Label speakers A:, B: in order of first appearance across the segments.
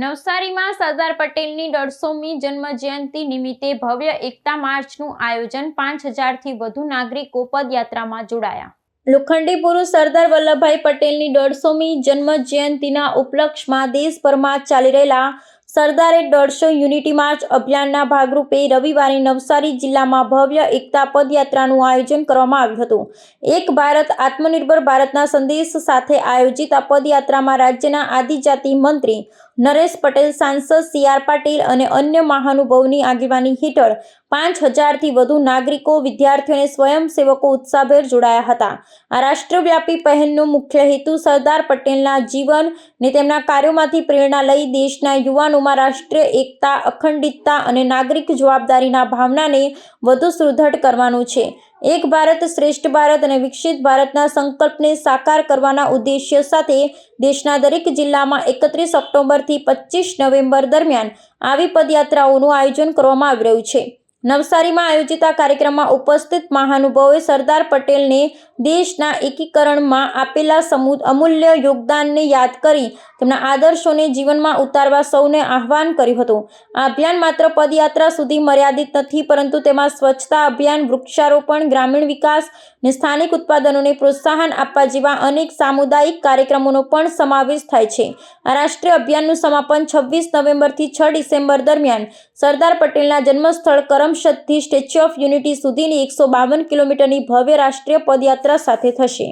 A: નવસારીમાં સરદાર પટેલની દોઢસોમી જન્મ જયંતિ નિમિત્તે ભવ્ય એકતા માર્ચનું આયોજન પાંચ હજારથી વધુ નાગરિકો પદયાત્રામાં જોડાયા. લોખંડી પુરુષ સરદાર વલ્લભભાઈ પટેલની દોઢસોમી જન્મ જયંતિના ઉપલક્ષમાં દેશભરમાં ચાલી રહેલા સરદારે દોઢસો યુનિટી માર્ચ અભિયાનના ભાગરૂપે રવિવારે નવસારી જિલ્લામાં ભવ્ય એકતા પદયાત્રાનું આયોજન કરવામાં આવ્યું હતું. એક ભારત, આત્મનિર્ભર ભારતના સંદેશ સાથે આયોજિત આ પદયાત્રામાં રાજ્યના આદિજાતિ મંત્રી નરેશ પટેલ, સાંસદ સી આર પાટીલ અને અન્ય મહાનુભવની આગેવાની હેઠળ પાંચ હજારથી વધુ નાગરિકો, વિદ્યાર્થીઓ અને સ્વયંસેવકો ઉત્સાહભેર જોડાયા હતા. આ રાષ્ટ્રવ્યાપી પહેલનો મુખ્ય હેતુ સરદાર પટેલના જીવન ને તેમના કાર્યોમાંથી પ્રેરણા લઈ દેશના યુવાનોમાં રાષ્ટ્રીય એકતા, અખંડિતતા અને નાગરિક જવાબદારીના ભાવનાને વધુ સુદૃઢ કરવાનું છે. એક ભારત શ્રેષ્ઠ ભારત અને વિકસિત ભારતના સંકલ્પને સાકાર કરવાના ઉદ્દેશ્ય સાથે દેશના દરેક જિલ્લામાં એકત્રીસ ઓક્ટોબરથી પચીસ નવેમ્બર દરમિયાન આવી પદયાત્રાઓનું આયોજન કરવામાં આવી રહ્યું છે. નવસારીમાં આયોજિત આ કાર્યક્રમમાં ઉપસ્થિત મહાનુભાવોએ સરદાર પટેલને દેશના એકીકરણમાં આપેલા સમુ અમૂલ્ય યોગદાનને યાદ કરી તેમના આદર્શોને જીવનમાં ઉતારવા સૌને આહ્વાન કર્યું હતું. આ અભિયાન માત્ર પદયાત્રા સુધી મર્યાદિત નથી, પરંતુ તેમાં સ્વચ્છતા અભિયાન, વૃક્ષારોપણ, ગ્રામીણ વિકાસ અને સ્થાનિક ઉત્પાદનોને પ્રોત્સાહન આપવા જેવા અનેક સામુદાયિક કાર્યક્રમોનો પણ સમાવેશ થાય છે. આ રાષ્ટ્રીય અભિયાનનું સમાપન છવ્વીસ નવેમ્બરથી છ ડિસેમ્બર દરમિયાન સરદાર પટેલના જન્મસ્થળ કરમશદથી સ્ટેચ્યુ ઓફ યુનિટી સુધીની એકસો બાવન કિલોમીટરની ભવ્ય રાષ્ટ્રીય પદયાત્રા સાથે થશે.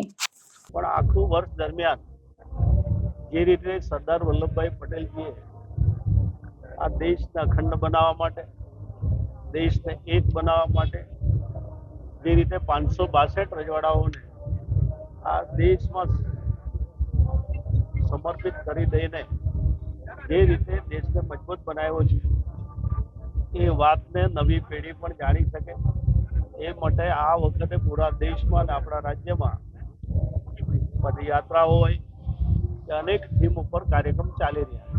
B: પણ આખું વર્ષ દરમિયાન જે રીતે સરદાર વલ્લભભાઈ પટેલજીએ આ દેશને અખંડ બનાવવા માટે, દેશને એક બનાવવા માટે જે રીતે પાંચસો બાસઠ રજવાડાઓને આ દેશમાં સમર્પિત કરી દઈને જે રીતે દેશને મજબૂત બનાવ્યો છે, એ વાતને નવી પેઢી પણ જાણી શકે. એ માટે આ વખતે પૂરા દેશમાં અને આપણા રાજ્યમાં પદયાત્રા હોય, અનેક થીમ ઉપર કાર્યક્રમ ચાલી રહ્યા છે.